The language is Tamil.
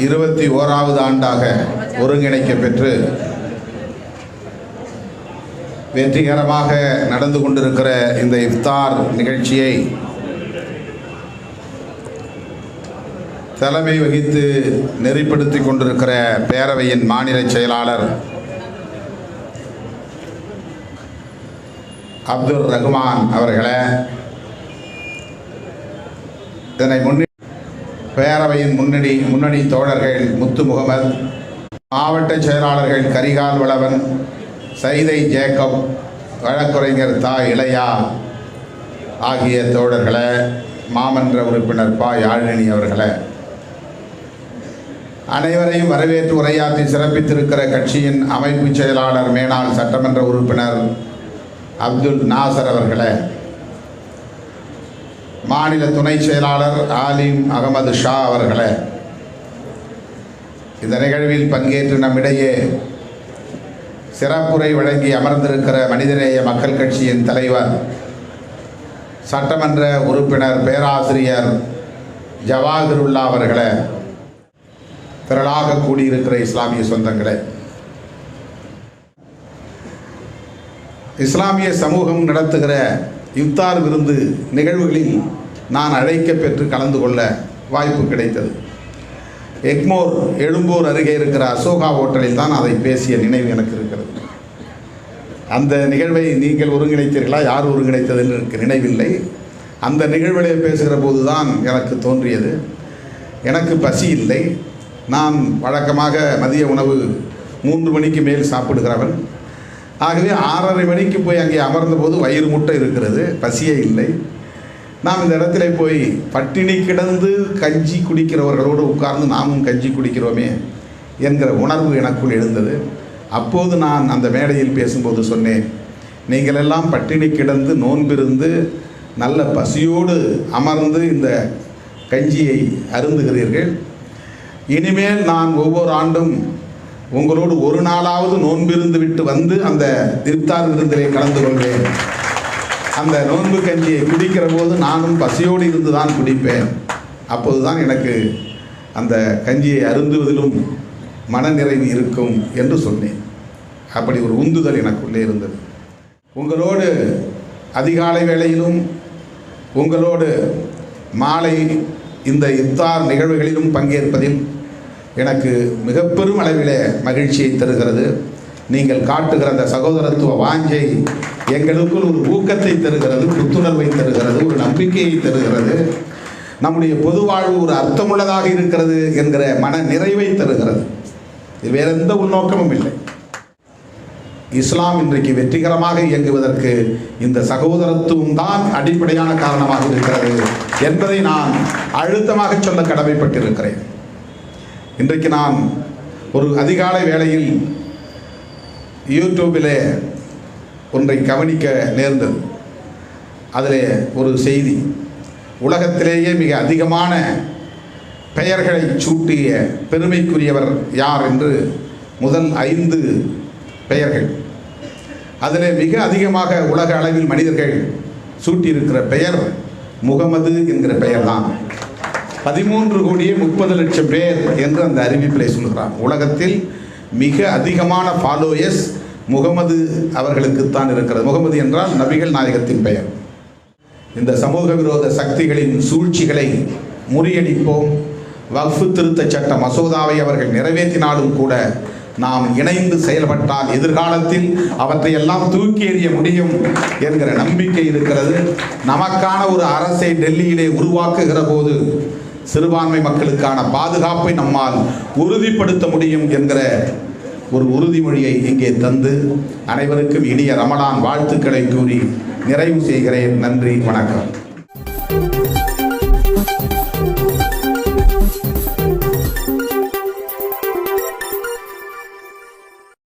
இருபத்தி ஓராவது ஆண்டாக ஒருங்கிணைக்க பெற்று வெற்றிகரமாக நடந்து கொண்டிருக்கிற இந்த இஃப்தார் நிகழ்ச்சியை தலைமை வகித்து நெறிப்படுத்தி கொண்டிருக்கிற பேரவையின் மாநில செயலாளர் அப்துல் ரஹ்மான் அவர்களே இதனை முன்னே பேரவையின் முன்னணி முன்னணி தோழர்கள் முத்து முகமது மாவட்ட செயலாளர்கள் கரிகால் வளவன் சைதை ஜேக்கப் வழக்குரைஞர் தா. இளையா ஆகிய தோழர்களை மாமன்ற உறுப்பினர் பா. யாழினி அவர்களை அனைவரையும் வரவேற்று உரையாற்றி சிறப்பித்திருக்கிற கட்சியின் அமைப்பு செயலாளர் மேனாள் சட்டமன்ற உறுப்பினர் அப்துல் நாசர் அவர்களை மாநில துணை செயலாளர் ஆலிம் அகமது ஷா அவர்களே இந்த நிகழ்வில் பங்கேற்று நம்மிடையே சிறப்புரை வழங்கி அமர்ந்திருக்கிற மனிதநேய மக்கள் கட்சியின் தலைவர் சட்டமன்ற உறுப்பினர் பேராசிரியர் ஜவாஹிருல்லா அவர்களே திரளாக கூடியிருக்கிற இஸ்லாமிய சொந்தங்களே. இஸ்லாமிய சமூகம் நடத்துகிற இஃப்தார் விருந்து நிகழ்வுகளில் நான் அழைக்க பெற்று கலந்து கொள்ள வாய்ப்பு கிடைத்தது. எக்மோர் எழும்பூர் அருகே இருக்கிற அசோகா ஹோட்டலில் தான் அதை பேசிய நினைவு எனக்கு இருக்கிறது. அந்த நிகழ்வை நீங்கள் ஒருங்கிணைத்தீர்களா? யார் ஒருங்கிணைத்தது என்று எனக்கு நினைவில்லை. அந்த நிகழ்விலே பேசுகிற போது தான் எனக்கு தோன்றியது. எனக்கு பசி இல்லை. நான் வழக்கமாக மதிய உணவு மூன்று மணிக்கு மேல் சாப்பிடுகிறவன். ஆகவே ஆறரை மணிக்கு போய் அங்கே அமர்ந்தபோது வயிறு முட்டை இருக்கிறது பசியே இல்லை. நாம் இந்த இடத்துல போய் பட்டினி கிடந்து கஞ்சி குடிக்கிறவர்களோடு உட்கார்ந்து நாமும் கஞ்சி குடிக்கிறோமே என்கிற உணர்வு எனக்குள் எழுந்தது. அப்போது நான் அந்த மேடையில் பேசும்போது சொன்னேன் நீங்கள் எல்லாம் பட்டினி கிடந்து நோன்பிருந்து நல்ல பசியோடு அமர்ந்து இந்த கஞ்சியை அருந்துகிறீர்கள். இனிமேல் நான் ஒவ்வொரு ஆண்டும் உங்களோடு ஒரு நாளாவது நோன்பிருந்து விட்டு வந்து அந்த திருத்தார் விருந்திலே கலந்து கொள்வேன் அந்த நோன்பு கஞ்சியை குடிக்கிற போது நானும் பசியோடு இருந்து தான் குடிப்பேன். அப்போது தான் எனக்கு அந்த கஞ்சியை அருந்துவதிலும் மனநிறைவு இருக்கும் என்று சொன்னேன். அப்படி ஒரு உந்துதல் எனக்குள்ளே இருந்தது. உங்களோடு அதிகாலை வேளையிலும் உங்களோடு மாலை இந்த இத்தார் நிகழ்வுகளிலும் பங்கேற்பதில் எனக்கு மிக பெரும் அளவிலே மகிழ்ச்சியை தருகிறது. நீங்கள் காட்டுகிற அந்த சகோதரத்துவ வாஞ்சை எங்களுக்குள் ஒரு ஊக்கத்தை தருகிறது புத்துணர்வை தருகிறது ஒரு நம்பிக்கையை தருகிறது. நம்முடைய பொது வாழ்வு ஒரு அர்த்தமுள்ளதாக இருக்கிறது என்கிற மன நிறைவை தருகிறது. இது வேற எந்த உள்நோக்கமும் இல்லை. இஸ்லாம் இன்றைக்கு வெற்றிகரமாக இயங்குவதற்கு இந்த சகோதரத்துவம் தான் அடிப்படையான காரணமாக இருக்கிறது என்பதை நான் அழுத்தமாக சொல்ல கடமைப்பட்டிருக்கிறேன். இன்றைக்கு நான் ஒரு அதிகாலை வேளையில் யூடியூபிலே ஒன்றை கவனிக்க நேர்ந்தது. அதில் ஒரு செய்தி. உலகத்திலேயே மிக அதிகமான பெயர்களை சூட்டிய பெருமைக்குரியவர் யார் என்று முதல் ஐந்து பெயர்கள். அதில் மிக அதிகமாக உலக அளவில் மனிதர்கள் சூட்டியிருக்கிற பெயர் முகமது என்கிற பெயர்தான். பதிமூன்று கோடியே முப்பது லட்சம் பேர் என்று அந்த அறிவிப்பில் சொல்கிறார். உலகத்தில் மிக அதிகமான ஃபாலோயர்ஸ் முகமது அவர்களுக்குத்தான் இருக்கிறது. முகமது என்றால் நபிகள் நாயகத்தின் பெயர். இந்த சமூக விரோத சக்திகளின் சூழ்ச்சிகளை முறியடிப்போம். வக்ஃபு திருத்த சட்ட மசோதாவை அவர்கள் நிறைவேற்றினாலும் கூட நாம் இணைந்து செயல்பட்டால் எதிர்காலத்தில் அவற்றை எல்லாம் தூக்கி எறிய முடியும் என்கிற நம்பிக்கை இருக்கிறது. நமக்கான ஒரு அரசை டெல்லியிலே உருவாக்குகிற போது சிறுபான்மை மக்களுக்கான பாதுகாப்பை நம்மால் உறுதிப்படுத்த முடியும் என்கிற ஒரு உறுதிமொழியை இங்கே தந்து அனைவருக்கும் இனிய ரமலான் வாழ்த்துக்களை கூறி நிறைவு செய்கிறேன். நன்றி வணக்கம்.